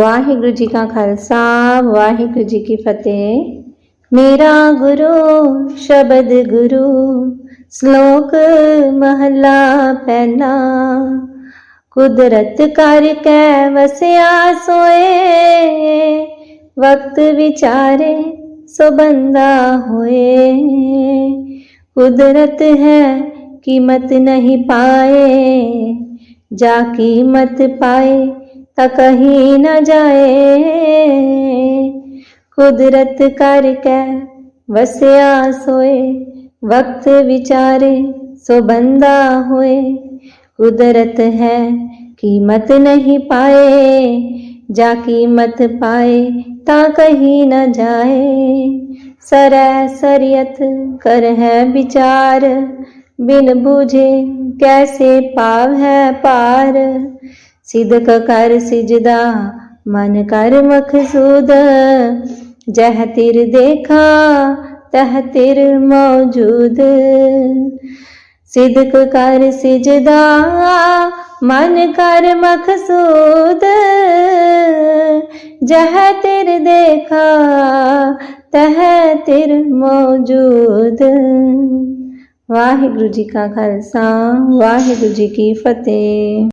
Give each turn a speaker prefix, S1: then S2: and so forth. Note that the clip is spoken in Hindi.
S1: ਵਾਹਿਗੁਰੂ ਜੀ ਕਾ ਖਾਲਸਾ ਵਾਹਿਗੁਰੂ ਜੀ ਕੀ ਫਤਿਹ ਮੇਰਾ ਗੁਰੂ ਸ਼ਬਦ ਗੁਰੂ ਸ਼ਲੋਕ ਮਹਲਾ ਪਹਿਲਾ ਕੁਦਰਤ ਕਰ ਕੈ ਵਸਿਆ ਸੋਏ ਵਕਤ ਵਿਚਾਰੇ ਸੋ ਬੰਦਾ ਹੋਏ ਕੁਦਰਤ ਹੈ ਕੀਮਤ ਨਹੀਂ ਪਾਏ जा कीमत पाए ता कहीं न जाए। कुदरत कर कै वसया सोए, वक्त विचारे सो बंदा होए। कुदरत है कीमत नहीं पाए, जा कीमत पाए ता कहीं न जाए। सरै सरियत कर है विचार, बिन बूझे कैसे पाव है पार। सिद्ध कर सिजदा, मन कर मखसूद जह तिर देखा, तह तिर मौजूद। सिद्ध कर सिजदा, मन कर मखसूद जह तिर देखा, तह तिर मौजूद। वाहिगुरु जी का खालसा, वाहिगुरु जी की फतेह।